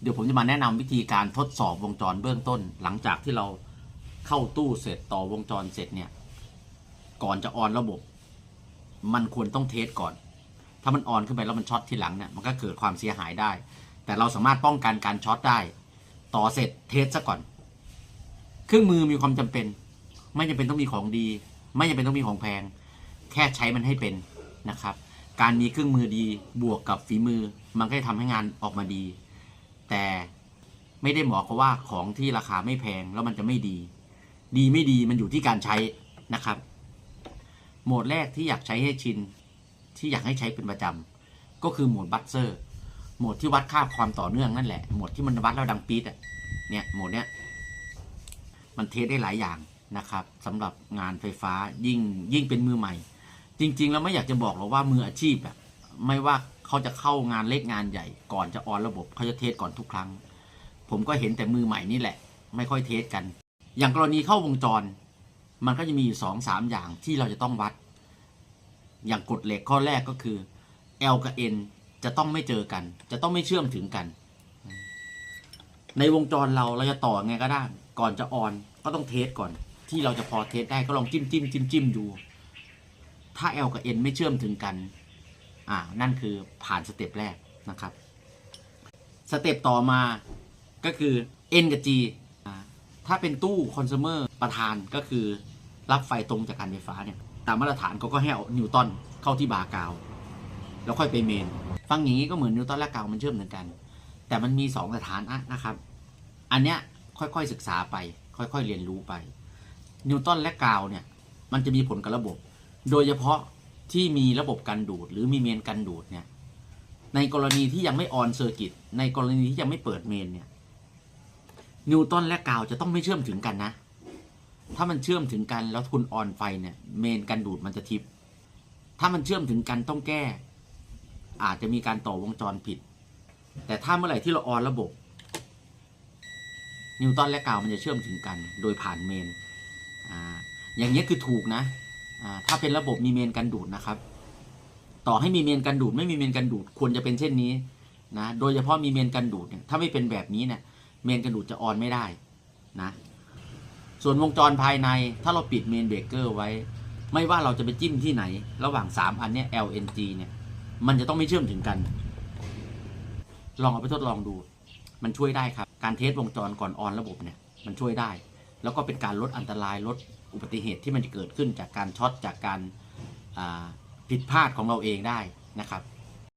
เดี๋ยวผมจะมาแนะนำวิธีการทดสอบวงจรเบื้องต้น หลังจากที่เราเข้าตู้เสร็จต่อวงจรเสร็จเนี่ย ก่อนจะออนระบบ มันควรต้องเทสก่อน ถ้ามันออนขึ้นไปแล้วมันช็อตทีหลังเนี่ยมันก็เกิดความเสียหายได้ แต่เราสามารถป้องกันการช็อตได้ ต่อเสร็จเทสซะก่อน เครื่องมือมีความจำเป็น ไม่จำเป็นต้องมีของดี ไม่จำเป็นต้องมีของแพง แค่ใช้มันให้เป็นนะครับ การมีเครื่องมือดีบวกกับฝีมือ มันก็จะทำให้งานออกมาดี แต่ไม่ได้หมายความว่าของที่ราคาไม่แพงแล้วมันจะไม่ดี ดีไม่ดีมันอยู่ที่การใช้นะครับ โหมดแรกที่อยากใช้ให้ชิน ที่อยากให้ใช้เป็นประจำก็คือโหมดบัตเซอร์โหมดที่วัดค่าความต่อเนื่องนั่นแหละโหมดที่มันวัดแล้วดังปี๊ดอะเนี่ยโหมดเนี้ยมันเทสได้หลายอย่างนะครับสำหรับงานไฟฟ้ายิ่งยิ่งเป็นมือใหม่ จริง ๆ แล้วไม่อยากจะบอกหรอกว่ามืออาชีพอะไม่ว่า เขาจะเข้างานเล็กงานใหญ่ก่อนจะออนระบบเขาจะเทสก่อนทุกครั้ง ผมก็เห็นแต่มือใหม่นี่แหละ ไม่ค่อยเทสกัน อย่างกรณีเข้าวงจร มันก็จะมีอยู่สองสามอย่างที่เราจะต้องวัด อย่างกฎเหล็กข้อแรกก็คือ L กับ N จะต้องไม่เจอกัน จะต้องไม่เชื่อมถึงกัน ในวงจรเราเราจะต่อไงก็ได้ ก่อนจะออนก็ต้องเทสก่อน ที่เราจะพอเทสได้ก็ลองจิ้มจิ้มจิ้มจิ้มดู ถ้า L กับ N ไม่เชื่อมถึงกัน อ่านั่นคือผ่านสเต็ปแรกนะครับสเต็ปต่อมาก็คือ N กับ G ถ้าเป็นตู้คอน sumer ประธานก็คือรับไฟตรงจากการไฟฟ้าเนี่ย ตามมาตรฐานเขาก็ให้เอานิวตันเข้าที่บาร์กาว แล้วค่อยไปเมน ฟังอย่างนี้ก็เหมือนนิวตันและกาวมันเชื่อมเหมือนกัน แต่มันมีสองสถานะนะครับ อันเนี้ยค่อยๆศึกษาไป ค่อยๆเรียนรู้ไป นิวตันและกาวเนี่ย มันจะมีผลกับระบบ โดยเฉพาะ ที่มีระบบกันดูด หรือมีเมนกันดูดเนี่ย ในกรณีที่ยังไม่ออนเซอร์กิตในกรณีที่ยังไม่เปิดเมนเนี่ยนิวตันและกาวจะต้องไม่เชื่อมถึงกันนะ ถ้ามันเชื่อมถึงกันแล้วคุณออนไฟเนี่ยเมนกันดูดมันจะทิป ถ้ามันเชื่อมถึงกันต้องแก้ อาจจะมีการต่อวงจรผิด แต่ถ้าเมื่อไหร่ที่เราออนระบบ นิวตันและกาวมันจะเชื่อมถึงกัน โดยผ่านเมน อ่า อย่างนี้คือถูกนะ ถ้าเป็นระบบมีเมนกันดูดนะครับ ต่อให้มีเมนกันดูด ไม่มีเมนกันดูดควรจะเป็นเช่นนี้นะโดยเฉพาะมีเมนกันดูดเนี่ยถ้าไม่เป็นแบบนี้เนี่ยเมนกันดูดจะออนไม่ได้นะส่วนวงจรภายในถ้าเราปิดเมนเบรกเกอร์ไว้ ไม่ว่าเราจะไปจิ้มที่ไหน ระหว่าง 3 อันเนี้ย LNG เนี่ยมันจะต้องไม่เชื่อมถึงกัน ลองเอาไปทดลองดู มันช่วยได้ครับ การเทสวงจรก่อนออนระบบเนี่ย มันช่วยได้ แล้วก็เป็นการลดอันตรายลดอุบัติเหตุที่มันจะเกิดขึ้นจากการช็อตจากการผิดพลาดของเราเองได้นะครับ